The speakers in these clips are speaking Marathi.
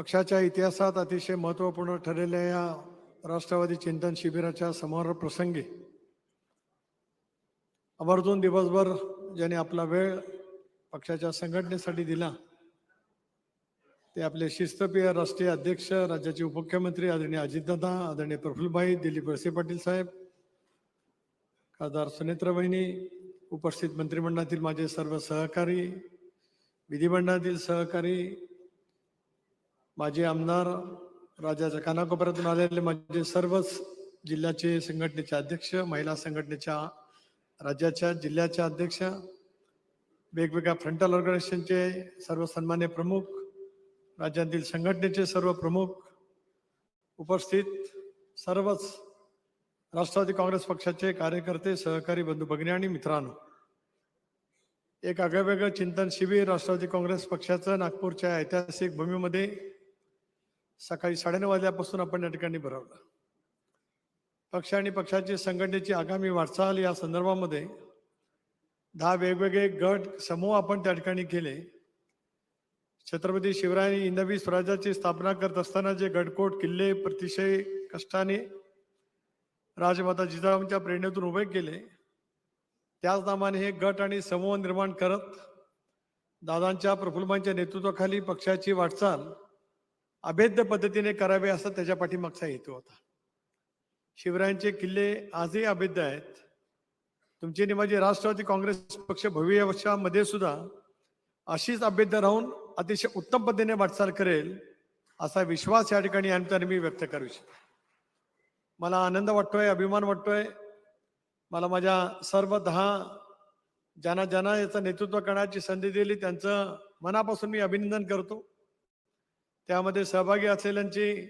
पक्षाच्या इतिहासात अतिशय महत्त्वपूर्ण ठरलेल्या या राष्ट्रवादी चिंतन शिबिराच्या समारोप प्रसंगी आवर्जून दिवसभर ज्याने आपला वेळ पक्षाच्या संघटनेसाठी दिला ते आपले शिस्तप्रिय राष्ट्रीय अध्यक्ष राज्याचे उपमुख्यमंत्री आदरणीय अजितदादा आदरणीय प्रफुल्लभाई दिलीप वळसे पाटील साहेब खासदार सुनेत्र वहिनी उपस्थित मंत्रिमंडळातील माझे सर्व सहकारी विधिमंडळातील सहकारी माजी आमदार राज्याच्या कानाकोपऱ्यातून आलेले माझे सर्वच जिल्ह्याचे संघटनेचे अध्यक्ष महिला संघटनेच्या राज्याच्या जिल्ह्याच्या अध्यक्ष वेगवेगळ्या फ्रंटल ऑर्गनायझेशनचे सर्व सन्मान्य प्रमुख राज्यातील संघटनेचे सर्व प्रमुख उपस्थित सर्वच राष्ट्रवादी काँग्रेस पक्षाचे कार्यकर्ते सहकारी बंधू भगिनी आणि मित्रांनो. एक आगळेवेगळं चिंतन शिबिर राष्ट्रवादी काँग्रेस पक्षाचं नागपूरच्या ऐतिहासिक भूमीमध्ये सकाळी साडेनऊ वाजल्यापासून आपण या ठिकाणी भरवलं. पक्ष आणि पक्षाची संघटनेची आगामी वाटचाल या संदर्भामध्ये दहा वेगवेगळे गट समूह आपण त्या ठिकाणी केले. छत्रपती शिवरायांनी इंदवी स्वराज्याची स्थापना करत असताना जे गडकोट किल्ले प्रतिशय कष्टाने राजमाता जिजाऊंच्या प्रेरणेतून उभे केले. त्याच नामाने हे गट आणि समूह निर्माण करत दादांच्या प्रफुल्लांच्या नेतृत्वाखाली पक्षाची वाटचाल अभेद्य पद्धतीने करावे असा त्याच्या पाठीमागचा हेतू होता. शिवरायांचे किल्ले आजही अभेद्य आहेत. तुमची आणि माझी राष्ट्रवादी काँग्रेस पक्ष भविष्यामध्ये सुद्धा अशीच अभेद्य राहून अतिशय उत्तम पद्धतीने वाटचाल करेल असा विश्वास या ठिकाणी यानंतर मी व्यक्त करू इच्छितो. मला आनंद वाटतोय अभिमान वाटतोय. मला माझ्या सर्व दहा ज्यांना ज्यांना याचं नेतृत्व करण्याची संधी दिली. त्यांचं मनापासून मी अभिनंदन करतो. त्यामध्ये सहभागी असलेल्यांची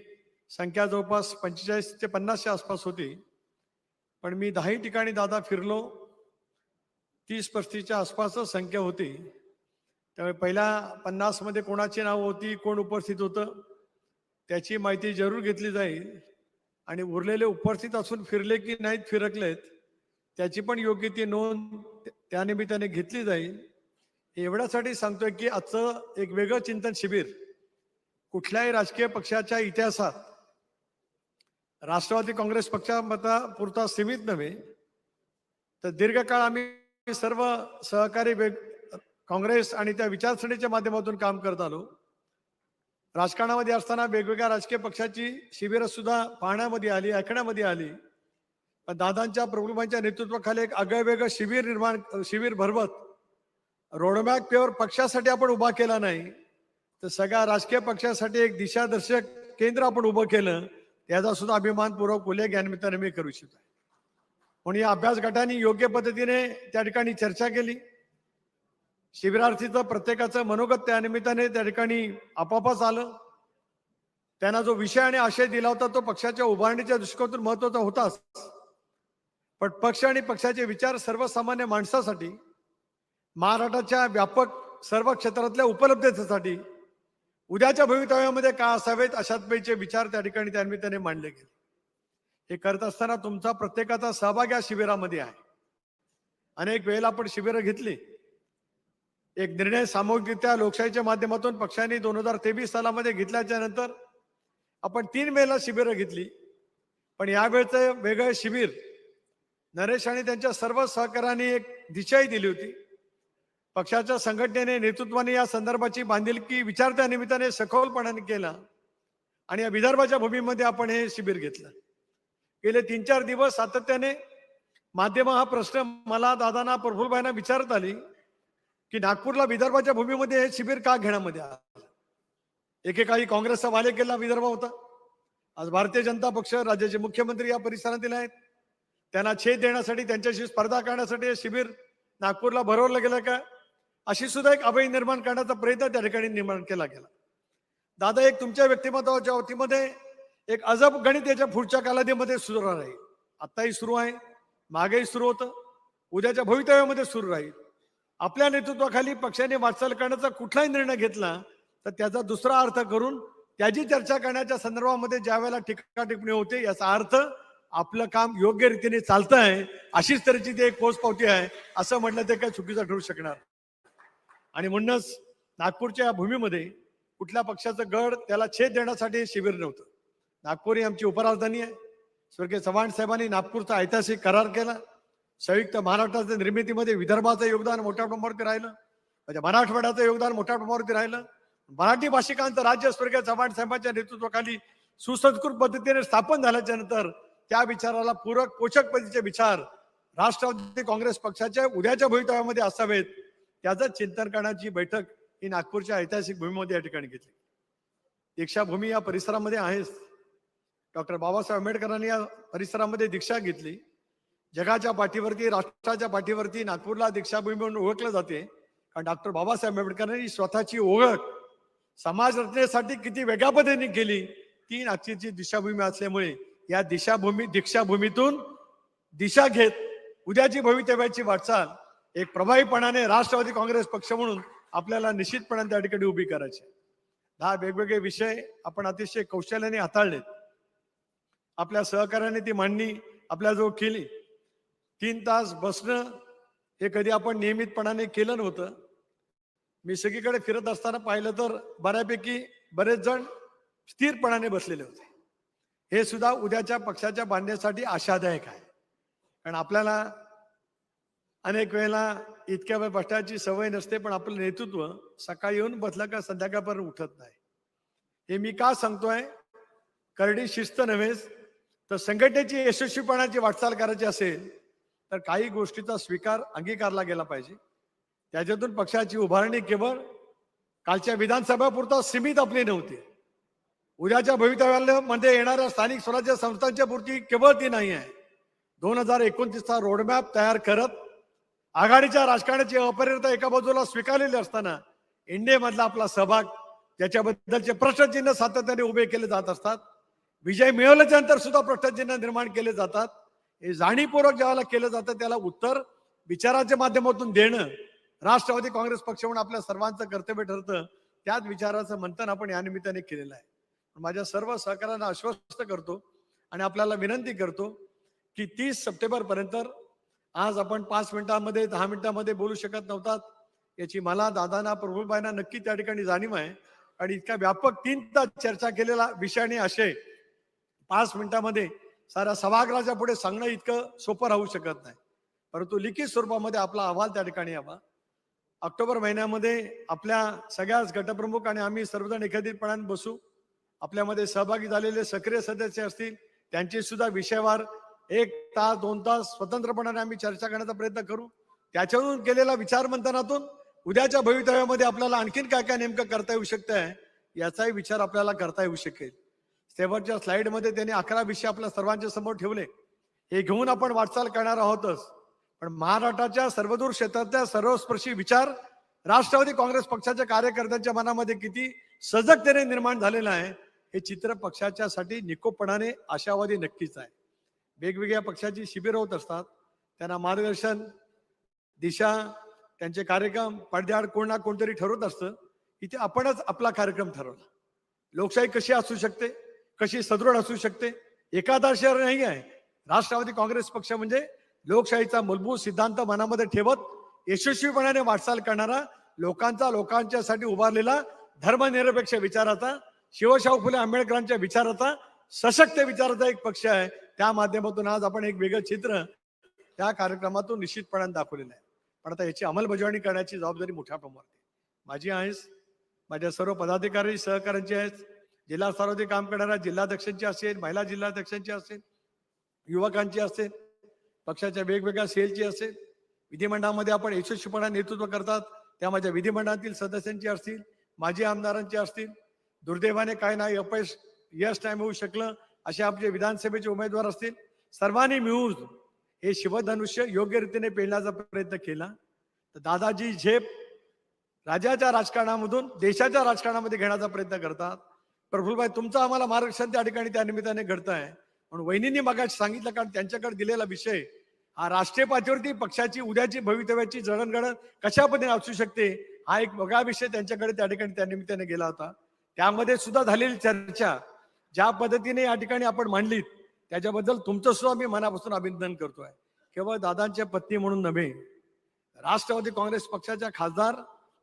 संख्या जवळपास पंचेचाळीस ते पन्नासच्या आसपास होती. पण मी दहाही ठिकाणी दादा फिरलो. तीस पस्तीसच्या आसपासच संख्या होती. त्यामुळे पहिल्या पन्नासमध्ये कोणाची नाव होती कोण उपस्थित होतं त्याची माहिती जरूर घेतली जाईल. आणि उरलेले उपस्थित असून फिरले की नाहीत फिरकलेत त्याची पण योग्य ती नोंद त्यानिमित्ताने घेतली जाईल. एवढ्यासाठी सांगतोय की आजचं एक वेगळं चिंतन शिबिर कुठल्याही राजकीय पक्षाच्या इतिहासात राष्ट्रवादी काँग्रेस पक्षामता पुरता सीमित नव्हे तर दीर्घकाळ आम्ही सर्व सहकारी काँग्रेस आणि त्या विचारसरणीच्या माध्यमातून काम करत आलो. राजकारणामध्ये असताना वेगवेगळ्या राजकीय पक्षाची शिबिरं सुद्धा पाहण्यामध्ये आली ऐकण्यामध्ये आली. पण दादांच्या प्रभुबांच्या नेतृत्वाखाली एक आगळं वेगळं शिबिर निर्माण शिबिर भरवत रोडमॅप पेवर पक्षासाठी आपण उभा केला नाही. तर सगळ्या राजकीय पक्षासाठी एक दिशादर्शक केंद्र आपण उभं केलं त्याचा सुद्धा अभिमानपूर्वक उल्लेख या मी करू इच्छितो. म्हणून या अभ्यास गटाने योग्य पद्धतीने त्या ठिकाणी चर्चा केली. शिबिरार्थीचं प्रत्येकाचं मनोगत त्या निमित्ताने त्या ठिकाणी आपापच आलं. त्यांना जो विषय आणि आशय दिला होता तो पक्षाच्या उभारणीच्या दृष्टिकोनातून महत्त्वाचा होताच. पण पक्ष आणि पक्षाचे विचार सर्वसामान्य माणसासाठी महाराष्ट्राच्या व्यापक सर्व क्षेत्रातल्या उपलब्धतेसाठी उद्याच्या भवितव्यामध्ये का असावेत अशातपैचे विचार त्या ठिकाणी त्यानिमित्ताने मांडले गेले. हे करत असताना तुमचा प्रत्येकाचा सहभाग या शिबिरामध्ये आहे. अनेक वेळेला आपण शिबिरं घेतली. एक निर्णय सामूहिकरित्या लोकशाहीच्या माध्यमातून पक्षाने दोन हजार तेवीस सालामध्ये घेतल्याच्या नंतर आपण तीन वेळेला शिबिरं घेतली. पण यावेळचं वेगळं शिबिर नरेश आणि त्यांच्या सर्व सहकाऱ्यांनी एक दिशाही दिली होती. पक्षाच्या संघटनेने नेतृत्वाने या संदर्भाची बांधिलकी विचार त्या निमित्ताने सखोलपणाने केला आणि या विदर्भाच्या भूमीमध्ये आपण हे शिबिर घेतलं. गेले तीन चार दिवस सातत्याने माध्यम हा प्रश्न मला दादांना प्रफुलबाईंना विचारत आली की नागपूरला विदर्भाच्या भूमीमध्ये हे शिबिर का घेण्यामध्ये आलं? एकेकाळी काँग्रेसचा वाले केला विदर्भ होता. आज भारतीय जनता पक्ष राज्याचे मुख्यमंत्री या परिसरातील आहेत. त्यांना छेद देण्यासाठी त्यांच्याशी स्पर्धा करण्यासाठी हे शिबिर नागपूरला भरवलं गेलं का? अशी सुद्धा एक अभय निर्माण करण्याचा प्रयत्न त्या ठिकाणी निर्माण केला गेला. दादा एक तुमच्या व्यक्तिमत्वाच्या वतीमध्ये एक अजब गणित याच्या पुढच्या कालावधीमध्ये सुरू राहील आत्ताही सुरू आहे मागेही सुरू होतं उद्याच्या भवितव्यामध्ये सुरू राहील. आपल्या नेतृत्वाखाली पक्षाने वाटचाल करण्याचा कुठलाही निर्णय घेतला तर त्याचा दुसरा अर्थ करून त्याची चर्चा करण्याच्या संदर्भामध्ये ज्या वेळेला टीका टिप्पणी होते याचा अर्थ आपलं काम योग्य रीतीने चालतं आहे अशीच तऱ्हेची ती एक पोचपावती आहे असं म्हटलं ते काही चुकीचं ठरू शकणार? आणि म्हणूनच नागपूरच्या या भूमीमध्ये कुठल्या पक्षाचं गड त्याला छेद देण्यासाठी शिबिर नव्हतं. नागपूर ही आमची उपराजधानी आहे. स्वर्गीय चव्हाण साहेबांनी नागपूरचा ऐतिहासिक करार केला. संयुक्त महाराष्ट्राच्या निर्मितीमध्ये विदर्भाचं योगदान मोठ्या प्रमाणावरती राहिलं. म्हणजे मराठवाड्याचं योगदान मोठ्या प्रमाणावरती राहिलं. मराठी भाषिकांचं राज्य स्वर्गीय चव्हाण साहेबांच्या नेतृत्वाखाली सुसंस्कृत पद्धतीने स्थापन झाल्याच्यानंतर त्या विचाराला पूरक पोषक पद्धतीचे विचार राष्ट्रवादी काँग्रेस पक्षाच्या उद्याच्या भवितव्यामध्ये असावेत. त्याचं चिंतन करण्याची बैठक ही नागपूरच्या ऐतिहासिक भूमीमध्ये या ठिकाणी घेतली. दीक्षाभूमी या परिसरामध्ये आहेच. डॉक्टर बाबासाहेब आंबेडकरांनी या परिसरामध्ये दीक्षा घेतली. जगाच्या पाठीवरती राष्ट्राच्या पाठीवरती नागपूरला दीक्षाभूमी म्हणून ओळखलं जाते. कारण डॉक्टर बाबासाहेब आंबेडकरांनी स्वतःची ओळख समाज रचनेसाठी किती वेगळ्या पद्धतीने केली ती नागपूरची दिशाभूमी असल्यामुळे या दिशाभूमी दीक्षाभूमीतून दिशा घेत उद्याची भवितव्याची वाटचाल एक प्रभावीपणाने राष्ट्रवादी काँग्रेस पक्ष म्हणून आपल्याला निश्चितपणे त्या ठिकाणी उभी करायची. दहा वेगवेगळे विषय आपण अतिशय कौशल्याने हाताळलेत. आपल्या सहकार्याने ती मांडणी आपल्याजवळ केली. तीन तास बसणं हे कधी आपण नियमितपणाने केलं नव्हतं. मी सगळीकडे फिरत असताना पाहिलं तर बऱ्यापैकी बरेच जण स्थिरपणाने बसलेले होते. हे सुद्धा उद्याच्या पक्षाच्या बांधण्यासाठी आशादायक आहे. कारण आपल्याला अनेक वेळेला इतक्या वेळ बसण्याची सवय नसते पण आपलं नेतृत्व सकाळी येऊन बसलं का संध्याकाळपर्यंत उठत नाही. हे मी का सांगतोय? करडी शिस्त नव्हेच तर संघटनेची यशस्वीपणाची वाटचाल करायची असेल तर काही गोष्टीचा स्वीकार अंगीकारला गेला पाहिजे. त्याच्यातून पक्षाची उभारणी केवळ कालच्या विधानसभापुरता सीमित आपली नव्हती. उद्याच्या भवितव्यामध्ये येणाऱ्या स्थानिक स्वराज्य संस्थांच्या पुरती केवळ ती नाही आहे दोन हजार एकोणतीसचा रोडमॅप तयार करत आघाडीच्या राजकारणाची अपरिरता एका बाजूला स्वीकारलेली असताना इंडियामधला आपला सहभाग त्याच्याबद्दलचे प्रश्नचिन्ह सातत्याने उभे केले जात असतात. विजय मिळवल्याच्या नंतर सुद्धा प्रश्नचिन्ह निर्माण केले जातात. हे जाणीवपूर्वक ज्यावेळेला केलं जातं त्याला उत्तर विचाराच्या माध्यमातून देणं राष्ट्रवादी काँग्रेस पक्ष म्हणून आपल्या सर्वांचं कर्तव्य ठरतं त्याच विचाराचं मंथन आपण या निमित्ताने केलेलं आहे. माझ्या सर्व सहकार्यांना आश्वस्त करतो आणि आपल्याला विनंती करतो की तीस सप्टेंबर पर्यंत आज आपण पाच मिनिटांमध्ये दहा मिनिटांमध्ये बोलू शकत नव्हतात. याची मला दादांना प्रभुबाईंना नक्की त्या ठिकाणी जाणीव आहे. आणि इतका व्यापक तीन तास चर्चा केलेला विषयाने आणि आशय पाच मिनिटांमध्ये साऱ्या सभागृहाच्या पुढे सांगणं इतकं सोपं राहू शकत नाही. परंतु लिखित स्वरूपामध्ये आपला अहवाल त्या ठिकाणी यावा. ऑक्टोबर महिन्यामध्ये आपल्या सगळ्याच गटप्रमुख आणि आम्ही सर्वजण एकत्रितपणाने बसू. आपल्यामध्ये सहभागी झालेले सक्रिय सदस्य असतील त्यांची सुद्धा विषयवार एक तास दोन तास स्वतंत्रपणाने आम्ही चर्चा करण्याचा प्रयत्न करू. त्याच्यावरून केलेल्या विचार मंथनातून उद्याच्या भवितव्यामध्ये आपल्याला आणखीन काय काय नेमकं करता येऊ शकतं आहे याचाही विचार आपल्याला करता येऊ शकेल. शेवटच्या स्लाइडमध्ये त्यांनी अकरा विषय आपल्या सर्वांच्या समोर ठेवले. हे घेऊन आपण वाटचाल करणार आहोतच. पण महाराष्ट्राच्या सर्वदूर क्षेत्रातल्या सर्वस्पर्शी विचार राष्ट्रवादी काँग्रेस पक्षाच्या कार्यकर्त्यांच्या मनामध्ये किती सजगतेने निर्माण झालेलं आहे हे चित्र पक्षाच्यासाठी निकोपणाने आशावादी नक्कीच आहे. वेगवेगळ्या पक्षाची शिबिरं होत असतात. त्यांना मार्गदर्शन दिशा त्यांचे कार्यक्रम पडद्याआड कोण ना कोणतरी ठरवत असतं. इथे आपणच आपला कार्यक्रम ठरवला. लोकशाही कशी असू शकते? कशी सदृढ असू शकते? एखादा शहर नाही आहे. राष्ट्रवादी काँग्रेस पक्ष म्हणजे लोकशाहीचा मूलभूत सिद्धांत मनामध्ये ठेवत यशस्वीपणाने वाटचाल करणारा लोकांचा लोकांच्यासाठी उभारलेला धर्मनिरपेक्ष विचाराचा शिवशाहू फुले आंबेडकरांच्या विचाराचा सशक्त विचाराचा एक पक्ष आहे. त्या माध्यमातून आज आपण एक वेगळं चित्र त्या कार्यक्रमातून निश्चितपणाने दाखवलेलं आहे. पण आता याची अंमलबजावणी करण्याची जबाबदारी मोठ्या प्रमाणात आहे. माझी आहेस माझ्या सर्व पदाधिकारी सहकाऱ्यांची आहेस जिल्हा स्तरावरती काम करणाऱ्या जिल्हाध्यक्षांची असेल महिला जिल्हाध्यक्षांची असेल युवकांची असेल पक्षाच्या वेगवेगळ्या सेलची असेल विधिमंडळामध्ये आपण यशस्वीपणा नेतृत्व करतात त्या माझ्या विधिमंडळातील सदस्यांची असतील माजी आमदारांची असतील दुर्दैवाने काय नाही अपयश यश नाही मिळू शकलं असे आपले विधानसभेचे उमेदवार असतील. सर्वांनी मिळून हे शिवधनुष्य योग्य रीतीने पेलण्याचा प्रयत्न केला. तर दादाजी झेप राज्याच्या राजकारणामधून देशाच्या राजकारणामध्ये घेण्याचा प्रयत्न करतात. प्रफुलभाई तुमचं आम्हाला मार्गदर्शन त्या ठिकाणी त्या निमित्ताने घडत आहे म्हणून वहिनींनी मग सांगितलं कारण त्यांच्याकडे दिलेला विषय हा राष्ट्रीय पातळीवरती पक्षाची उद्याची भवितव्याची जडणघडण कशा पद्धतीने असू शकते हा एक वेगळा विषय त्यांच्याकडे त्या ठिकाणी त्या निमित्ताने गेला होता. त्यामध्ये सुद्धा झालेली चर्चा ज्या पद्धतीने या ठिकाणी आपण मांडलीत त्याच्याबद्दल तुमचं सुद्धा मी मनापासून अभिनंदन करतोय. केवळ दादांच्या पत्नी म्हणून नव्हे राष्ट्रवादी काँग्रेस पक्षाच्या खासदार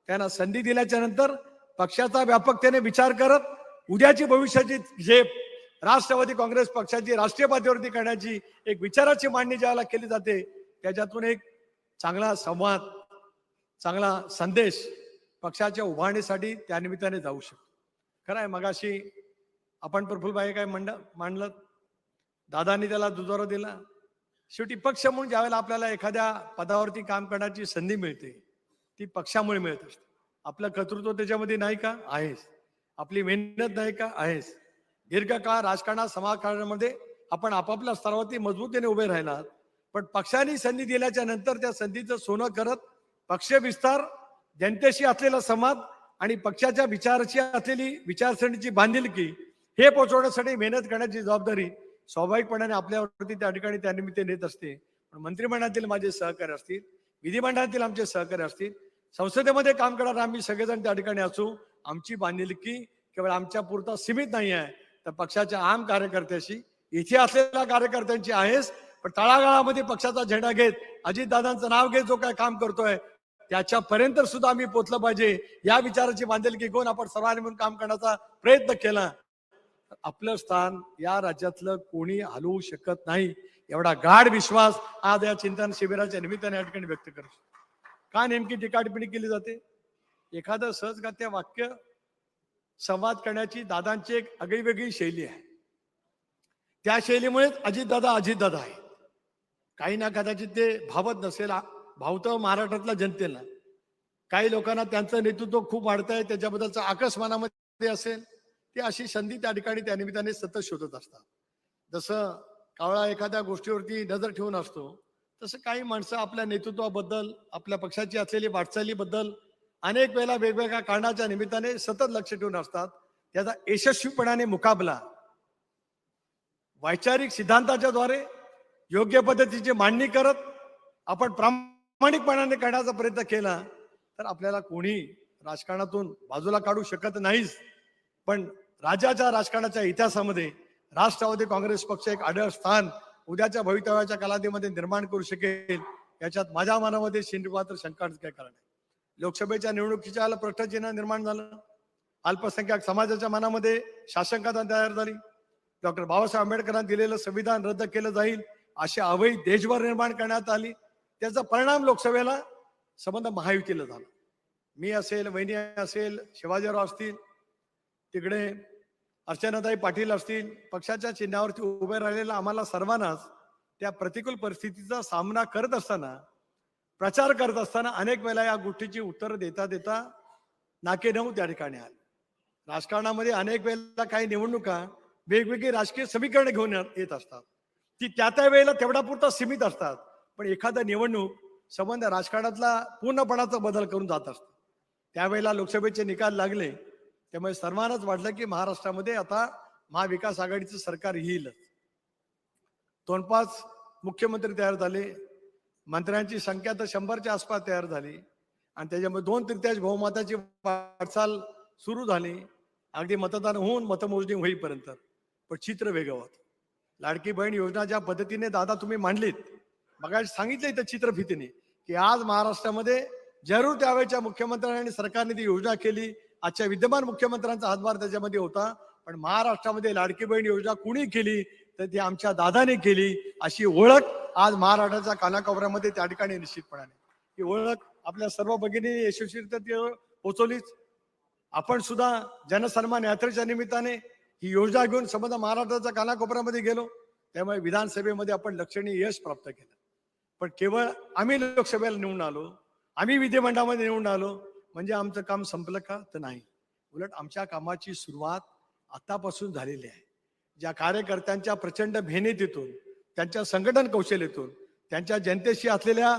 त्यांना संधी दिल्याच्या नंतर पक्षाचा व्यापकतेने विचार करत उद्याची भविष्याची झेप राष्ट्रवादी काँग्रेस पक्षाची राष्ट्रीय पातळीवरती करण्याची एक विचाराची मांडणी ज्यावेळेला केली जाते त्याच्यातून एक चांगला संवाद चांगला संदेश पक्षाच्या उभारणीसाठी त्या निमित्ताने जाऊ शकतो. खरं आहे मगाशी आपण प्रफुलबाई काय मंड मांडलं. दादांनी त्याला दुजोरा दिला. शेवटी पक्ष म्हणून ज्यावेळेला आपल्याला एखाद्या पदावरती काम करण्याची संधी मिळते ती पक्षामुळे मिळत असते. आपलं कर्तृत्व त्याच्यामध्ये नाही का? आहेस आपली मेहनत नाही का? आहेस दीर्घकाळ राजकारणात समाजकारणामध्ये आपण आपापल्या स्तरावरती मजबूतीने उभे राहिलात. पण पक्षाने संधी दिल्याच्या नंतर त्या संधीचं सोनं करत पक्ष विस्तार जनतेशी असलेला संवाद आणि पक्षाच्या विचाराची असलेली विचारसरणीची बांधिलकी हे पोहोचवण्यासाठी मेहनत करण्याची जबाबदारी स्वाभाविकपणाने आपल्यावरती त्या ठिकाणी त्या निमित्त नेत असते. पण मंत्रिमंडळातील माझे सहकार्य असतील विधिमंडळातील आमचे सहकार्य असतील संसदेमध्ये काम करणारा आम्ही सगळेजण त्या ठिकाणी असू आमची बांधिलकी केवळ आमच्या पुरता सीमित नाही आहे. तर पक्षाच्या आम कार्यकर्त्याशी इथे असलेल्या कार्यकर्त्यांची आहेच पण तळागाळामध्ये पक्षाचा झेंडा घेत अजितदादांचं नाव घेत जो काय काम करतोय त्याच्यापर्यंत सुद्धा आम्ही पोचलं पाहिजे. या विचाराची बांधिलकी घेऊन आपण सर्वांनी म्हणून काम करण्याचा प्रयत्न केला. आपलं स्थान या राज्यातलं कोणी हलवू शकत नाही एवढा गाढ विश्वास आज या चिंतन शिबिराच्या निमित्ताने या ठिकाणी व्यक्त करू का नेमकी टीका केली जाते? एखादं सहजगत्य वाक्य संवाद करण्याची दादांची एक आगळीवेगळी शैली आहे. त्या शैलीमुळेच अजितदादा अजितदादा आहे काही ना कदाचित ते भावत नसेल भावतं महाराष्ट्रातल्या जनतेला. काही लोकांना त्यांचं नेतृत्व खूप वाढत आहे त्याच्याबद्दलचा असेल ते अशी संधी त्या ठिकाणी त्या निमित्ताने सतत शोधत असतात. जसं कावळा एखाद्या गोष्टीवरती नजर ठेवून असतो तसं काही माणसं आपल्या नेतृत्वाबद्दल आपल्या पक्षाची असलेली वाटचालीबद्दल अनेक वेळेला वेगवेगळ्या कारणाच्या निमित्ताने सतत लक्ष ठेवून असतात. त्याचा यशस्वीपणाने मुकाबला वैचारिक सिद्धांताच्या द्वारे योग्य पद्धतीची मांडणी करत आपण प्रामाणिकपणाने करण्याचा प्रयत्न केला तर आपल्याला कोणी राजकारणातून बाजूला काढू शकत नाहीच. पण राज्याच्या राजकारणाच्या इतिहासामध्ये राष्ट्रवादी काँग्रेस पक्ष एक आढळ स्थान उद्याच्या भवितव्याच्या कालावधीमध्ये निर्माण करू शकेल याच्यात माझ्या मनामध्ये शिंदे शंकाच काय कारण आहे लोकसभेच्या निवडणुकीच्या प्रश्नचिन्ह निर्माण झालं. अल्पसंख्याक समाजाच्या मनामध्ये शासनकता तयार झाली. डॉक्टर बाबासाहेब आंबेडकरांनी दिलेलं संविधान रद्द केलं जाईल अशी अवैध देशभर निर्माण करण्यात आली. त्याचा परिणाम लोकसभेला संबंध महायुतीला झाला. मी असेल वहिनी असेल शिवाजीराव असतील तिकडे अर्चनाताई पाटील असतील पक्षाच्या चिन्हावरती उभे राहिलेल्या आम्हाला सर्वांनाच त्या प्रतिकूल परिस्थितीचा सामना करत असताना प्रचार करत असताना अनेक वेळेला या गोष्टीची उत्तरं देता देता नाके नऊ त्या ठिकाणी आले. राजकारणामध्ये अनेक वेळेला काही निवडणुका वेगवेगळी राजकीय समीकरणे घेऊन येत- येत असतात. ती त्या त्या वेळेला तेवढा पुरता सीमित असतात पण एखादा निवडणूक संबंध राजकारणातला पूर्णपणाचा बदल करून जात असतो. त्यावेळेला लोकसभेचे निकाल लागले त्यामुळे सर्वांनाच वाटलं की महाराष्ट्रामध्ये आता महाविकास आघाडीचं सरकार येईलच. दोन पाच मुख्यमंत्री तयार झाले मंत्र्यांची संख्या तर शंभरच्या आसपास तयार झाली आणि त्याच्यामुळे दोन तृतीयांश बहुमताची वाटचाल सुरू झाली. अगदी मतदान होऊन मतमोजणी होईपर्यंत पण चित्र वेगळं होतं. लाडकी बहीण योजना ज्या पद्धतीने दादा तुम्ही मांडलीत बघा सांगितलं इथं चित्रफितीने की आज महाराष्ट्रामध्ये जरूर त्यावेळेच्या मुख्यमंत्र्यांनी आणि सरकारने ती योजना केली आजच्या विद्यमान मुख्यमंत्र्यांचा हातभार त्याच्यामध्ये होता. पण महाराष्ट्रामध्ये लाडकी बहीण योजना कुणी केली? तर ती आमच्या दादाने केली. अशी ओळख आज महाराष्ट्राच्या कानाकोपऱ्यामध्ये त्या ठिकाणी निश्चितपणाने. ही ओळख आपल्या सर्व भगिनी यशस्वीरित्या ती पोचवलीच. आपण सुद्धा जनसन्मान यात्रेच्या निमित्ताने ही योजना घेऊन समजा महाराष्ट्राच्या कानाकोपऱ्यामध्ये गेलो त्यामुळे विधानसभेमध्ये आपण लक्षणीय यश प्राप्त केलं. पण केवळ आम्ही लोकसभेला निवडून आलो आम्ही विधिमंडळामध्ये निवडून आलो म्हणजे आमचं काम संपलं का? तर नाही. उलट आमच्या कामाची सुरुवात आतापासून झालेली आहे. ज्या कार्यकर्त्यांच्या प्रचंड मेहनतीतून त्यांच्या संघटन कौशल्यातून त्यांच्या जनतेशी असलेल्या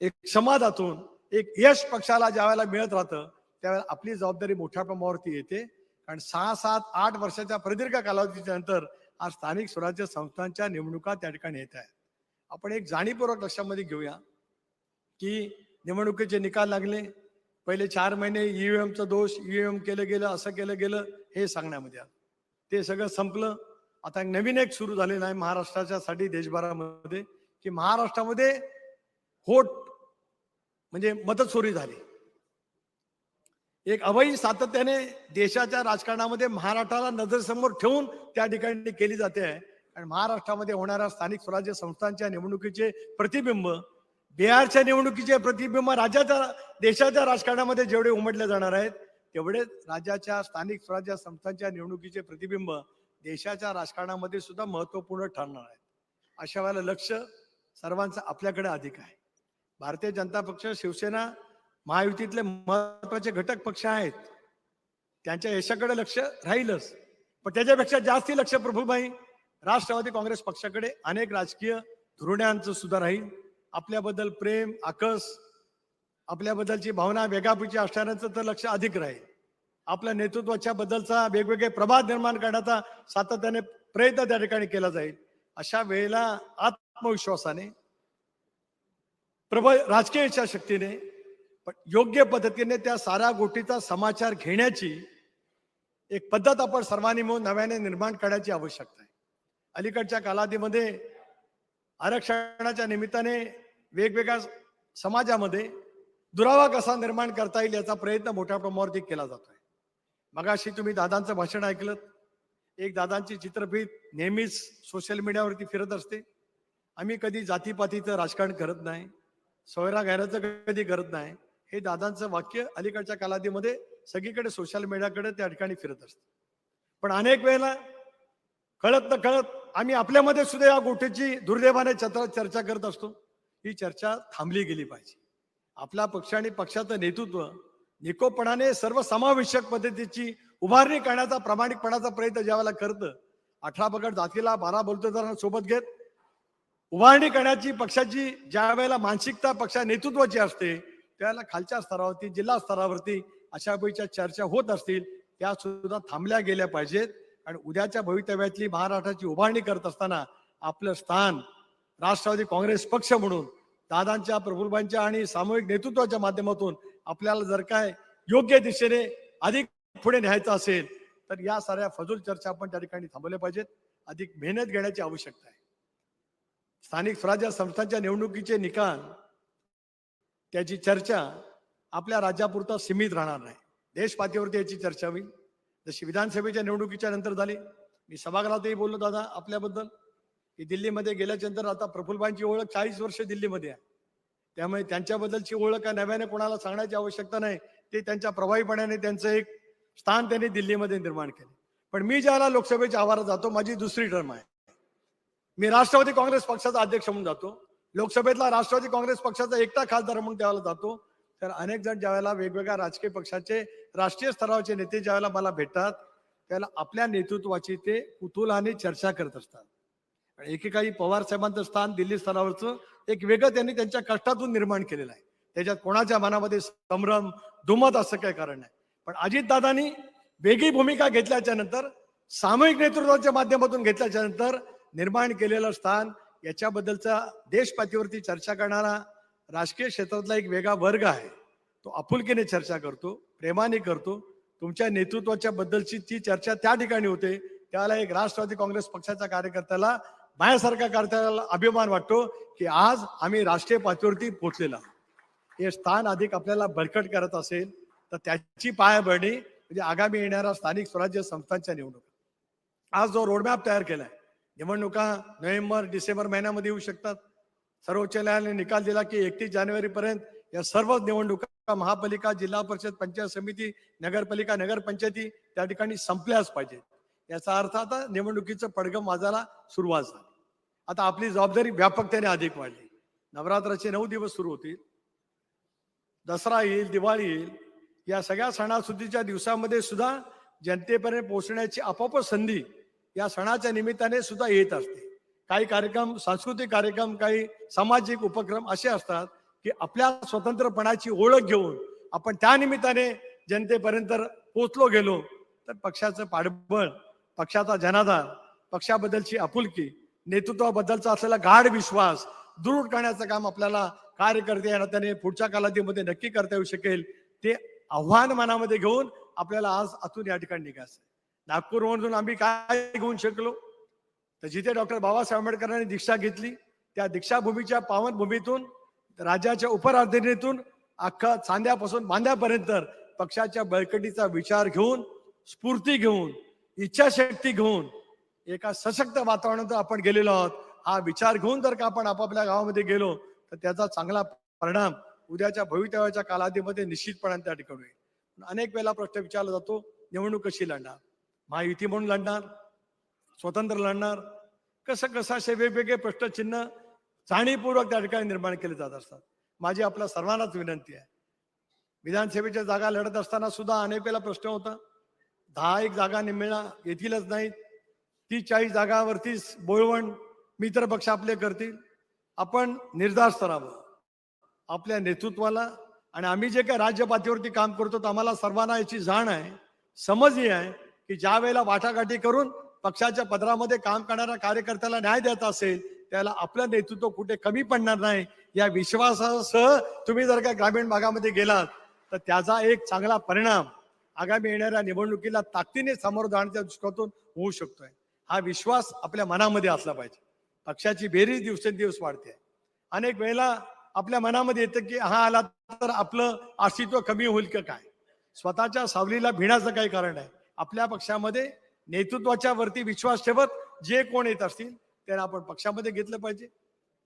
एक समाजातून एक यश पक्षाला ज्या वेळेला मिळत राहतं त्यावेळेला आपली जबाबदारी मोठ्या प्रमाणावरती येते. कारण सहा सात आठ वर्षाच्या प्रदीर्घ कालावधीच्या नंतर आज स्थानिक स्वराज्य संस्थांच्या निवडणुका त्या ठिकाणी येत आहेत. आपण एक जाणीवपूर्वक लक्षामध्ये घेऊया की निवडणुकीचे निकाल लागले. पहिले चार महिने ईव्हीएमचा दोष ईव्हीएम केलं गेलं असं केलं गेलं हे सांगण्यामध्ये आलं. ते सगळं संपलं. आता एक नवीन एक सुरू झालेलं आहे महाराष्ट्राच्या साठी देशभरामध्ये की महाराष्ट्रामध्ये होट म्हणजे मतचोरी झाली. एक अवैध सातत्याने देशाच्या राजकारणामध्ये महाराष्ट्राला नजरेसमोर ठेवून त्या ठिकाणी केली जाते. आहे आणि महाराष्ट्रामध्ये होणाऱ्या स्थानिक स्वराज्य संस्थांच्या निवडणुकीचे प्रतिबिंब बिहारच्या निवडणुकीचे प्रतिबिंब राज्याच्या देशाच्या राजकारणामध्ये जेवढे उमटले जाणार आहेत तेवढे राज्याच्या स्थानिक स्वराज्य संस्थांच्या निवडणुकीचे प्रतिबिंब देशाच्या राजकारणामध्ये सुद्धा महत्त्वपूर्ण ठरणार आहेत. अशा वेळेला लक्ष सर्वांचं आपल्याकडे अधिक आहे. भारतीय जनता पक्ष शिवसेना महायुतीतले महत्त्वाचे घटक पक्ष आहेत. त्यांच्या यशाकडे लक्ष राहीलच. पण त्याच्यापेक्षा जास्ती लक्ष प्रभुभाई राष्ट्रवादी काँग्रेस पक्षाकडे अनेक राजकीय धोरणांचं सुद्धा राहील. आपल्याबद्दल प्रेम आकस आपल्याबद्दलची भावना वेगापुची असणाऱ्यांचं तर लक्ष अधिक राहील. आपल्या नेतृत्वाच्या बद्दलचा वेगवेगळे प्रभाव निर्माण करण्याचा सातत्याने प्रयत्न त्या ठिकाणी केला जाईल. अशा वेळेला आत्मविश्वासाने प्रबळ राजकीय इच्छाशक्तीने पण योग्य पद्धतीने त्या साऱ्या गोष्टीचा समाचार घेण्याची एक पद्धत आपण सर्वांनी मिळून नव्याने निर्माण करण्याची आवश्यकता आहे. अलीकडच्या कालावधीमध्ये आरक्षणाच्या निमित्ताने वेगवेगळ्या समाजामध्ये दुरावा कसा निर्माण करता येईल याचा प्रयत्न मोठ्या प्रमाणावरती केला जातोय. मगाशी तुम्ही दादांचं भाषण ऐकलं. एक दादांची चित्रफीत नेहमीच सोशल मीडियावरती फिरत असते. आम्ही कधी जातीपातीचं राजकारण करत नाही. सोयरा घायराचं कधी करत नाही. हे दादांचं वाक्य अलीकडच्या कालावधीमध्ये सगळीकडे सोशल मीडियाकडे त्या ठिकाणी फिरत असते. पण अनेक वेळेला कळत न कळत आम्ही आपल्यामध्ये सुद्धा या गोष्टीची दुर्दैवाने चत्र चर्चा करत असतो. ही चर्चा थांबली गेली पाहिजे. आपला पक्ष आणि पक्षाचं नेतृत्व निकोपणाने सर्वसमावेशक पद्धतीची उभारणी करण्याचा प्रामाणिकपणाचा प्रयत्न ज्यावेळेला करतं अठरा पगड जातीला बारा बोलतो सोबत घेत उभारणी करण्याची पक्षाची ज्या वेळेला मानसिकता पक्षा नेतृत्वाची असते त्यावेळेला खालच्या स्तरावरती जिल्हा स्तरावरती अशा पैच्या चर्चा होत असतील त्या सुद्धा थांबल्या गेल्या पाहिजेत. आणि उद्याच्या भवितव्यातली महाराष्ट्राची उभारणी करत असताना आपलं स्थान राष्ट्रवादी काँग्रेस पक्ष म्हणून दादांच्या प्रफुलबाईंच्या आणि सामूहिक नेतृत्वाच्या माध्यमातून आपल्याला जर काय योग्य दिशेने अधिक पुढे न्यायचं असेल तर या साऱ्या फजूल चर्चा आपण त्या ठिकाणी थांबवल्या पाहिजेत. अधिक मेहनत घेण्याची आवश्यकता आहे. स्थानिक स्वराज्य संस्थांच्या निवडणुकीचे निकाल त्याची चर्चा आपल्या राज्यापुरता सीमित राहणार नाही. देशपातीवरती याची चर्चा होईल. जशी विधानसभेच्या निवडणुकीच्या नंतर झाली मी सभागृहातही बोललो दादा आपल्याबद्दल. की दिल्लीमध्ये गेल्याच्यानंतर आता प्रफुल्बांची ओळख चाळीस वर्ष दिल्लीमध्ये आहे. त्यामुळे त्यांच्याबद्दलची ओळख काय नव्याने कोणाला सांगण्याची आवश्यकता नाही ते त्यांच्या प्रभावीपणाने त्यांचं एक स्थान त्यांनी दिल्लीमध्ये निर्माण केले. पण मी ज्याला लोकसभेच्या आवारात जातो माझी दुसरी टर्म आहे. मी राष्ट्रवादी काँग्रेस पक्षाचा अध्यक्ष म्हणून जातो. लोकसभेतला राष्ट्रवादी काँग्रेस पक्षाचा एकटा खासदार म्हणून त्यावेळेला जातो. तर अनेक जण ज्यावेळेला वेगवेगळ्या राजकीय पक्षाचे राष्ट्रीय स्तरावरचे नेते ज्यावेळेला मला भेटतात त्यावेळेला आपल्या नेतृत्वाची ते कुतूहलाने चर्चा करत असतात. एकेकाळी पवार साहेबांचं स्थान दिल्ली स्तरावरचं एक वेगळं त्यांनी त्यांच्या कष्टातून निर्माण केलेलं आहे. त्याच्यात कोणाच्या मनामध्ये संभ्रम दुमत असं काही कारण नाही. पण अजितदादांनी वेगळी भूमिका घेतल्याच्या नंतर सामूहिक नेतृत्वाच्या माध्यमातून घेतल्याच्या नंतर निर्माण केलेलं स्थान याच्याबद्दलचा देशपातीवरती चर्चा करणारा राजकीय क्षेत्रातला एक वेगळा वर्ग आहे. तो आपुलकीने चर्चा करतो प्रेमाने करतो. तुमच्या नेतृत्वाच्या बद्दलची ती चर्चा त्या ठिकाणी होते त्याला एक राष्ट्रवादी काँग्रेस पक्षाच्या कार्यकर्त्याला माझ्यासारख्या कार्यकर्त्याला अभिमान वाटतो की आज आम्ही राष्ट्रीय पातळीवरती पोहोचलेला हे स्थान अधिक आपल्याला बळकट करत असेल तर त्याची पायाभरणी म्हणजे आगामी येणाऱ्या स्थानिक स्वराज्य संस्थांच्या निवडणुका. आज जो रोडमॅप तयार केलाय निवडणुका नोव्हेंबर डिसेंबर महिन्यामध्ये येऊ शकतात. सर्वोच्च न्यायालयाने निकाल दिला की एकतीस जानेवारी पर्यंत या सर्व निवडणुका महापालिका जिल्हा परिषद पंचायत समिती नगरपालिका नगरपंचायती त्या ठिकाणी संपल्याच पाहिजेत. याचा अर्थ आता निवडणुकीचं पडगम वाजायला सुरुवात झाली. आता आपली जबाबदारी व्यापकतेने अधिक वाढली. नवरात्राचे नऊ दिवस सुरू होतील. दसरा येईल दिवाळी येईल. या सगळ्या सणासुदीच्या दिवसामध्ये सुद्धा जनतेपर्यंत पोहोचण्याची आपोआप संधी या सणाच्या निमित्ताने सुद्धा येत असते. काही कार्यक्रम सांस्कृतिक कार्यक्रम काही सामाजिक उपक्रम असे असतात की आपल्या स्वतंत्रपणाची ओळख घेऊन आपण त्या निमित्ताने जनतेपर्यंत पोचलो गेलो तर पक्षाचं पाठबळ पक्षाचा जनाधार पक्षाबद्दलची आपुलकी नेतृत्वाबद्दलचा असलेला गाढ विश्वास दृढ करण्याचं काम आपल्याला कार्यकर्ते या नात्याने पुढच्या कालावधीमध्ये नक्की करता येऊ शकेल ते आव्हान मनामध्ये घेऊन आपल्याला आज आतून या ठिकाणी निघायचं नागपूरमधून आम्ही काय घेऊन शकलो? तर जिथे डॉक्टर बाबासाहेब आंबेडकरांनी दीक्षा घेतली त्या दीक्षाभूमीच्या पावनभूमीतून राज्याच्या उपराजधानीतून अख्खा चांद्यापासून बांध्यापर्यंत पक्षाच्या बळकटीचा विचार घेऊन स्फूर्ती घेऊन इच्छाशक्ती घेऊन एका सशक्त वातावरणात आपण गेलेलो आहोत. हा विचार घेऊन जर का आपण आपापल्या गावामध्ये गेलो तर त्याचा चांगला परिणाम उद्याच्या भवितव्याच्या कालावधीमध्ये निश्चितपणाने त्या ठिकाणी होईल. अनेक वेळेला प्रश्न विचारला जातो निवडणूक कशी लढणार? महायुती म्हणून लढणार? स्वतंत्र लढणार? कसं कसं असे वेगवेगळे प्रश्नचिन्ह जाणीवपूर्वक त्या ठिकाणी निर्माण केले जात असतात. माझी आपल्या सर्वांनाच विनंती आहे. विधानसभेच्या जागा लढत असताना सुद्धा अनेक वेळेला प्रश्न होता. दहा एक जागा निमिळा येतीलच नाहीत. ती चाळीस जागावरतीच बोळवण मित्र पक्ष आपले करतील. आपण निर्धास्त राहावं आपल्या नेतृत्वाला आणि आम्ही जे काही राज्य पातळीवरती काम करतो तर आम्हाला सर्वांना याची जाण आहे. समज ही आहे की ज्या वेळेला वाटाघाटी करून पक्षाच्या पदरामध्ये काम करणाऱ्या कार्यकर्त्याला न्याय द्यायचा असेल त्याला आपलं नेतृत्व कुठे कमी पडणार नाही या विश्वासासह तुम्ही जर का ग्रामीण भागामध्ये गेलात तर त्याचा एक चांगला परिणाम आगामी येणाऱ्या निवडणुकीला ताकदीने समोर जाण्याच्या दृष्टिकोनातून होऊ शकतोय. हा विश्वास आपल्या मनामध्ये असला पाहिजे. पक्षाची बेरीज दिवसेंदिवस वाढते. अनेक वेळेला आपल्या मनामध्ये येतं की हा आला तर आपलं अस्तित्व कमी होईल का काय? स्वतःच्या सावलीला भिण्याचं काही कारण आहे आपल्या पक्षामध्ये नेतृत्वाच्या वरती विश्वास ठेवत जे कोण येत असतील त्यांना आपण पक्षामध्ये घेतलं पाहिजे.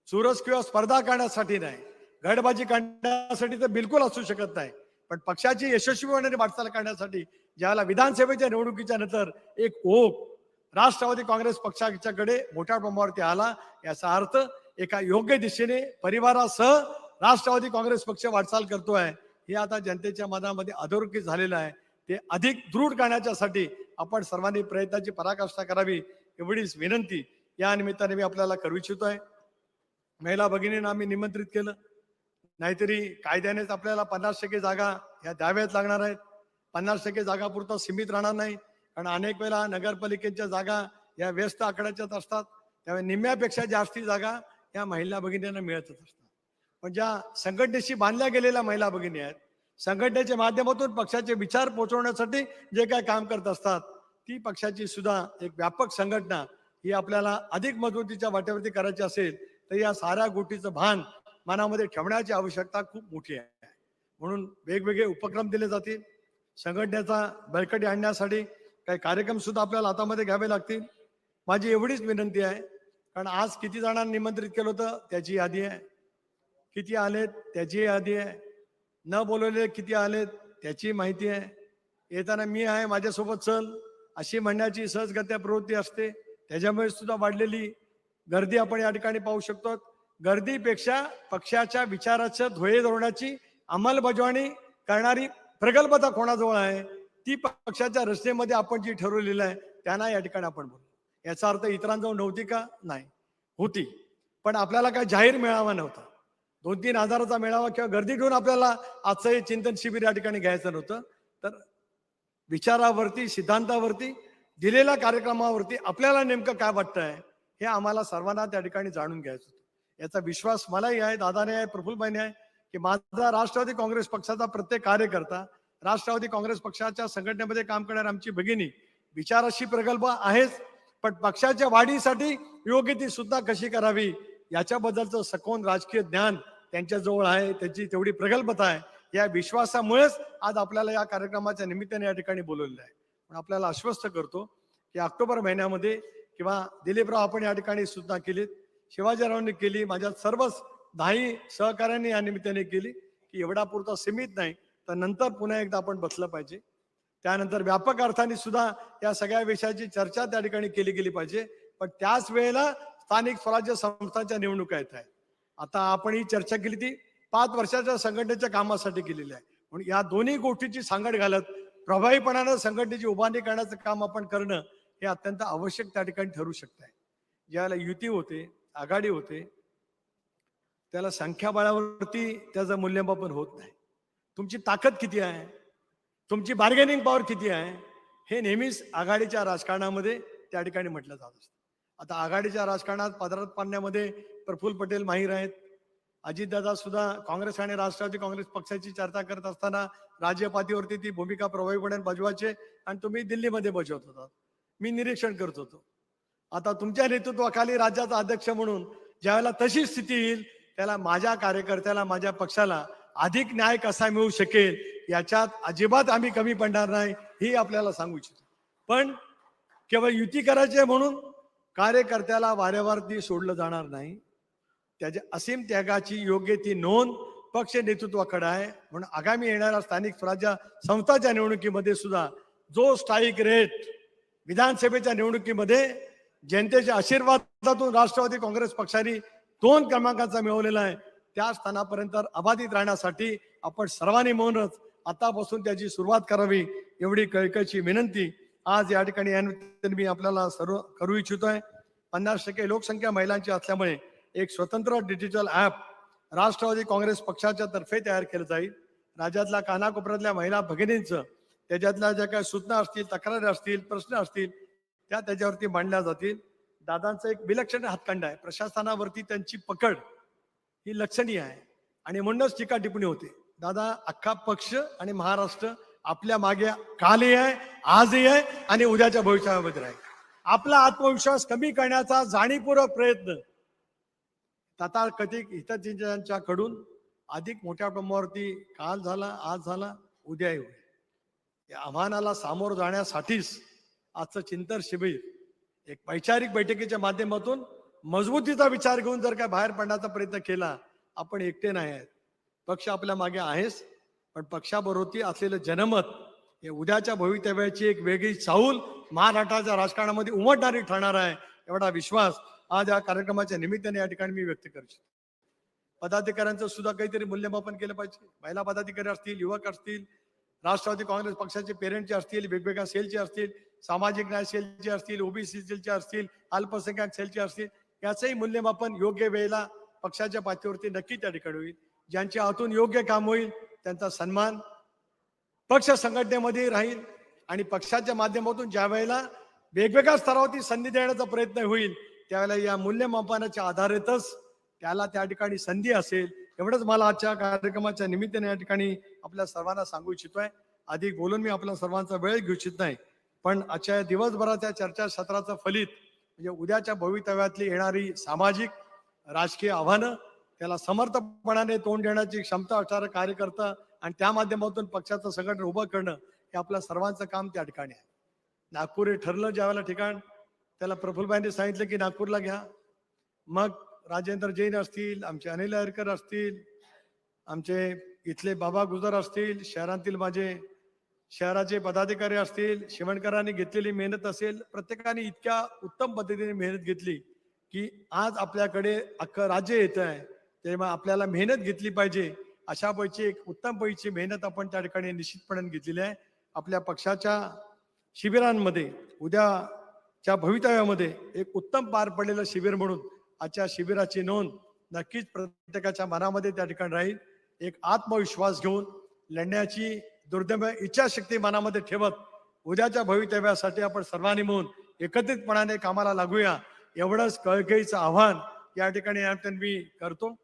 चुरस किंवा स्पर्धा करण्यासाठी नाही. गडबाजी करण्यासाठी तर बिलकुल असू शकत नाही. पण पक्षाची यशस्वी होणारी वाटचाल करण्यासाठी ज्याला विधानसभेच्या निवडणुकीच्या नंतर एक ओघ राष्ट्रवादी काँग्रेस पक्षाच्याकडे मोठ्या प्रमाणावरती आला याचा अर्थ एका योग्य दिशेने परिवारासह राष्ट्रवादी काँग्रेस पक्ष वाटचाल करतोय हे आता जनतेच्या मनामध्ये अधोरेखित झालेलं आहे. ते अधिक दृढ करण्याच्यासाठी आपण सर्वांनी प्रयत्नाची पराकाष्ठा करावी एवढीच विनंती. या निमित्ताने मी आपल्याला करू इच्छितोय. महिला भगिनींना आम्ही निमंत्रित केलं. नाहीतरी कायद्यानेच आपल्याला पन्नास टक्के जागा ह्या द्याव्याच लागणार आहेत. पन्नास टक्के जागा पुरता सीमित राहणार नाही. कारण अनेक वेळा नगरपालिकेच्या जागा या व्यस्त आकड्याच्याच असतात. त्यामुळे निम्म्यापेक्षा जास्ती जागा या महिला भगिनींना मिळतच असतात. पण ज्या संघटनेशी बांधल्या गेलेल्या महिला भगिनी आहेत संघटनेच्या माध्यमातून पक्षाचे विचार पोहोचवण्यासाठी जे काय काम करत असतात ती पक्षाची सुद्धा एक व्यापक संघटना ही आपल्याला अधिक मजबूतीच्या वाटेवरती करायची असेल तर या साऱ्या गोष्टीचं भान मनामध्ये ठेवण्याची आवश्यकता खूप मोठी आहे. म्हणून वेगवेगळे उपक्रम दिले जातील. संघटनेचा बळकटी आणण्यासाठी काही कार्यक्रम सुद्धा आपल्याला हातामध्ये घ्यावे लागतील. माझी एवढीच विनंती आहे. कारण आज किती जणांना निमंत्रित केलं होतं त्याची यादी आहे. किती आलेत त्याची यादी आहे. न बोलवले किती आलेत त्याची माहिती आहे. येताना मी आहे माझ्यासोबत चल अशी म्हणण्याची सहजगत्या प्रवृत्ती असते. त्याच्यामुळे सुद्धा वाढलेली गर्दी आपण या ठिकाणी पाहू शकतो. गर्दीपेक्षा पक्षाच्या विचाराच्या ध्येय धोरणाची अंमलबजावणी करणारी प्रगल्भता कोणाजवळ आहे? ती पक्षाच्या रचनेमध्ये आपण जी ठरवलेलं आहे त्यांना या ठिकाणी आपण बोलू. याचा अर्थ इतरांजवळ नव्हती का? नाही. होती. पण आपल्याला काय जाहीर मेळावा नव्हता. दोन तीन हजाराचा मेळावा किंवा गर्दी घेऊन आपल्याला आजचं हे चिंतन शिबिर या ठिकाणी घ्यायचं नव्हतं. तर विचारावरती सिद्धांतावरती दिलेल्या कार्यक्रमावरती आपल्याला नेमकं काय वाटतंय हे आम्हाला सर्वांना त्या ठिकाणी जाणून घ्यायचं होतं. याचा विश्वास मलाही आहे दादाने आहे प्रफुल्लबाईने आहे की माझा राष्ट्रवादी काँग्रेस पक्षाचा प्रत्येक कार्यकर्ता राष्ट्रवादी काँग्रेस पक्षाच्या संघटनेमध्ये काम करणारी आमची भगिनी विचाराशी प्रगल्भ आहेच पण पक्षाच्या वाढीसाठी योग्य ती सुद्धा कशी करावी याच्याबद्दलचं सखोन राजकीय ज्ञान त्यांच्याजवळ आहे त्याची तेवढी प्रगल्भता आहे या विश्वासामुळेच आज आपल्याला या कार्यक्रमाच्या निमित्ताने या ठिकाणी बोलवलेलं आहे. पण आपल्याला आश्वस्त करतो की ऑक्टोबर महिन्यामध्ये किंवा दिलीपराव आपण या ठिकाणी सूचना केलीत शिवाजीरावांनी केली माझ्या सर्वच दहाही सहकाऱ्यांनी या निमित्ताने केली की एवढा पुरता सीमित नाही तर नंतर पुन्हा एकदा आपण बसलं पाहिजे. त्यानंतर व्यापक अर्थाने सुद्धा या सगळ्या विषयाची चर्चा त्या ठिकाणी केली गेली पाहिजे. पण त्याच वेळेला स्थानिक स्वराज्य संस्थांच्या निवडणुका येत आहे आता आपण ही चर्चा केली ती पाच वर्षाच्या संघटनेच्या कामासाठी केलेली आहे. म्हणून या दोन्ही गोष्टीची सांगड घालत प्रभावीपणानं संघटनेची उभारणी करण्याचं काम आपण करणं हे अत्यंत आवश्यक त्या ठिकाणी ठरू शकत आहे ज्यावेळेला युती होते आघाडी होते त्याला संख्याबळावरती त्याचं मूल्यमापन होत नाही. तुमची ताकद किती आहे? तुमची बार्गेनिंग पॉवर किती आहे? हे नेहमीच आघाडीच्या राजकारणामध्ये त्या ठिकाणी म्हटलं जात असतं. आता आघाडीच्या राजकारणात पदरात पाडण्यामध्ये प्रफुल्ल पटेल माहीर आहेत. अजितदादा सुद्धा काँग्रेस आणि राष्ट्रवादी काँग्रेस पक्षाची चर्चा करत असताना राज्य पातळीवरती ती भूमिका प्रभावीपणे बजवायचे आणि तुम्ही दिल्लीमध्ये बजवत होतात. मी निरीक्षण करत होतो. आता तुमच्या नेतृत्वाखाली राज्याचा अध्यक्ष म्हणून ज्यावेळेला तशी स्थिती येईल त्याला माझ्या कार्यकर्त्याला माझ्या पक्षाला अधिक न्याय कसा मिळू शकेल याच्यात अजिबात आम्ही कमी पडणार नाही ही आपल्याला सांगू इच्छितो. पण केवळ युती करायची आहे म्हणून कार्यकर्त्याला वाऱ्यावरती सोडलं जाणार नाही. त्याच्या असीम त्यागाची योग्य ती नोंद पक्ष नेतृत्वाकडे आहे. म्हणून आगामी येणाऱ्या स्थानिक स्वराज्य संस्थाच्या निवडणुकीमध्ये सुद्धा जो स्ट्राईक रेट विधानसभेच्या निवडणुकीमध्ये जनतेच्या आशीर्वादातून राष्ट्रवादी काँग्रेस पक्षाने दोन क्रमांकाचा मिळवलेला आहे. त्या स्थानापर्यंत अबाधित राहण्यासाठी आपण सर्वांनी म्हणूनच आतापासून त्याची सुरुवात करावी एवढी कळकळीची विनंती. आज या ठिकाणी यानिमित्ताने मी आपल्याला सर्व करू इच्छितोय. पन्नास टक्के लोकसंख्या महिलांची असल्यामुळे एक स्वतंत्र डिजिटल ऍप राष्ट्रवादी काँग्रेस पक्षाच्या तर्फे तयार केलं जाईल. राज्यातल्या कानाकोपऱ्यातल्या महिला भगिनींचं त्याच्यातल्या ज्या काही सूचना असतील तक्रारी असतील प्रश्न असतील त्या त्याच्यावरती मांडल्या जातील. दादांचा एक विलक्षण हातखंड आहे. प्रशासनावरती त्यांची पकड ही लक्षणीय आहे. आणि म्हणूनच टीका टिप्पणी होते. दादा अख्खा पक्ष आणि महाराष्ट्र आपल्या मागे कालही आहे आजही आहे आणि उद्याच्या भविष्यामध्ये आहे आपला आत्मविश्वास कमी करण्याचा जाणीवपूर्वक प्रयत्न. तथाकथित कथित हितचिंतकांच्याकडून अधिक मोठ्या प्रमाणावरती काल झाला आज झाला उद्याही होईल. या आव्हानाला सामोरं जाण्यासाठीच आजचं चिंतन शिबिर. एक वैचारिक बैठकीच्या माध्यमातून मजबूतीचा विचार घेऊन जर काय बाहेर पडण्याचा प्रयत्न केला आपण एकटे नाही आहेत. पक्ष आपल्या मागे आहेच पण पक्षाबरोबरती असलेलं जनमत हे उद्याच्या भवितव्याची एक वेगळी चाहूल महाराष्ट्राच्या राजकारणामध्ये उमटणारी ठरणार आहे एवढा विश्वास आज या कार्यक्रमाच्या निमित्ताने या ठिकाणी मी व्यक्त करू शकतो पदाधिकाऱ्यांचं सुद्धा काहीतरी मूल्यमापन केलं पाहिजे. महिला पदाधिकारी असतील युवक असतील राष्ट्रवादी काँग्रेस पक्षाचे पेरेंटचे असतील वेगवेगळ्या सेलचे असतील सामाजिक न्याय सेलचे असतील ओबीसी सेलचे असतील अल्पसंख्याक सेलचे असतील याचंही मूल्यमापन योग्य वेळेला पक्षाच्या पातळीवरती नक्की त्या ठिकाणी होईल. ज्यांच्या हातून योग्य काम होईल त्यांचा सन्मान पक्ष संघटनेमध्ये राहील आणि पक्षाच्या माध्यमातून ज्या वेळेला वेगवेगळ्या स्तरावरती संधी देण्याचा प्रयत्न होईल त्यावेळेला या मूल्यमापनाच्या आधारेतच त्याला त्या ठिकाणी संधी असेल एवढंच मला आजच्या कार्यक्रमाच्या निमित्ताने या ठिकाणी आपल्या सर्वांना सांगू इच्छितोय. आधी बोलून मी आपल्या सर्वांचा वेळ घेऊ इच्छित नाही. पण आजच्या या दिवसभराच्या चर्चासत्राचं फलित म्हणजे उद्याच्या भवितव्यातली येणारी सामाजिक राजकीय आव्हानं त्याला समर्थपणाने तोंड देण्याची क्षमता असणारा कार्यकर्ता आणि त्या माध्यमातून पक्षाचं संघटन उभं करणं हे आपल्या सर्वांचं काम त्या ठिकाणी आहे. नागपूर हे ठरलं ज्यावेळेला ठिकाण त्याला प्रफुल्लबाईंनी सांगितलं की नागपूरला घ्या. मग राजेंद्र जैन असतील आमचे अनिल अयरकर असतील आमचे इथले बाबा गुजर असतील शहरातील माझे शहराचे पदाधिकारी असतील शिवणकरांनी घेतलेली मेहनत असेल प्रत्येकाने इतक्या उत्तम पद्धतीने मेहनत घेतली की आज आपल्याकडे अख्खं राज्य येत आहे तेव्हा आपल्याला मेहनत घेतली पाहिजे अशा पैकी एक उत्तम पैकी मेहनत आपण त्या ठिकाणी निश्चितपणे घेतलेली आहे. आपल्या पक्षाच्या शिबिरांमध्ये उद्याच्या भवितव्यामध्ये एक उत्तम पार पडलेलं शिबिर म्हणून आजच्या शिबिराची नोंद नक्कीच प्रत्येकाच्या मनामध्ये त्या ठिकाणी राहील. एक आत्मविश्वास घेऊन लढण्याची दुर्दम्य इच्छाशक्ती मनामध्ये ठेवत उद्याच्या भवितव्यासाठी आपण सर्वांनी मिळून एकत्रितपणाने कामाला लागूया. एवढंच कळकळीचं आव्हान या ठिकाणी मी करतो.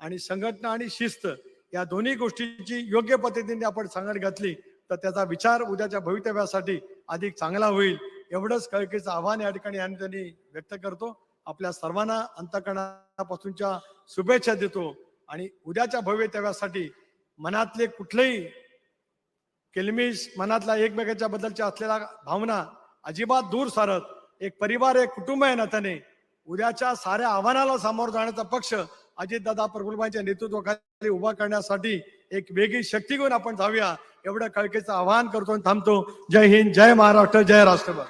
आणि संघटना आणि शिस्त या दोन्ही गोष्टींची योग्य पद्धतीने आपण सांगड घातली तर त्याचा विचार उद्याच्या भवितव्यासाठी अधिक चांगला होईल. एवढंच कळकीचं आव्हान या ठिकाणी या ठिकाणी व्यक्त करतो. आपल्या सर्वांना अंतकरणापासूनच्या शुभेच्छा देतो. आणि उद्याच्या भवितव्यासाठी मनातले कुठलेही किलमिश मनातला एकमेकाच्या बद्दलच्या असलेल्या भावना अजिबात दूर सारत एक परिवार एक कुटुंब आहे नात्याने. उद्याच्या साऱ्या आव्हानाला सामोरं जाण्याचा पक्ष अजितदादा प्रफुल्लबाईंच्या नेतृत्वाखाली उभा करण्यासाठी एक वेगळी शक्ती घेऊन आपण जाऊया. एवढं कळकेचं आवाहन करतो आणि थांबतो. जय हिंद जय महाराष्ट्र जय राष्ट्रभर